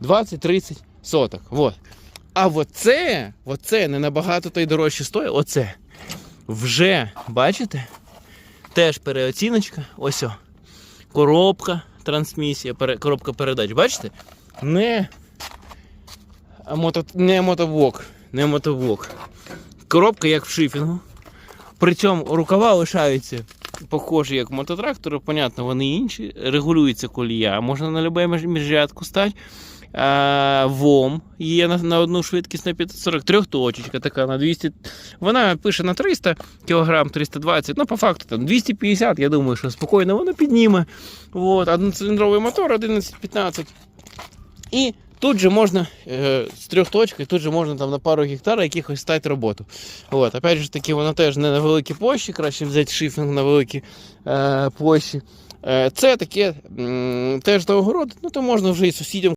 20-30 соток. Вот. А оце, оце не набагато то й дорожче стоїть. Оце. Вже, бачите? Теж переоціночка. Ось о. Коробка, трансмісія, пере- коробка передач. Бачите? Не, мото, не мотоблок. Не мотоблок. Коробка як в шифінгу. Причому рукава лишаються похожі як мототрактори, понятно, вони інші. Регулюється колія. Можна на любе між- міжрядку стати. ВОМ є на, на одну швидкість на 540, трьохточечка така на 200. Вона пише на 300 кг, 320, ну по факту там 250, я думаю, що спокійно воно підніме. От, одноциліндровий мотор 11-15. І тут же можна е, з трьох точок, тут же можна там на пару гектар якихось стати роботу. От, опять же таки, воно теж не на великій площі, краще взяти шифінг на великій е, площі. Е, це таке м, теж до огород, ну то можна вже і сусідям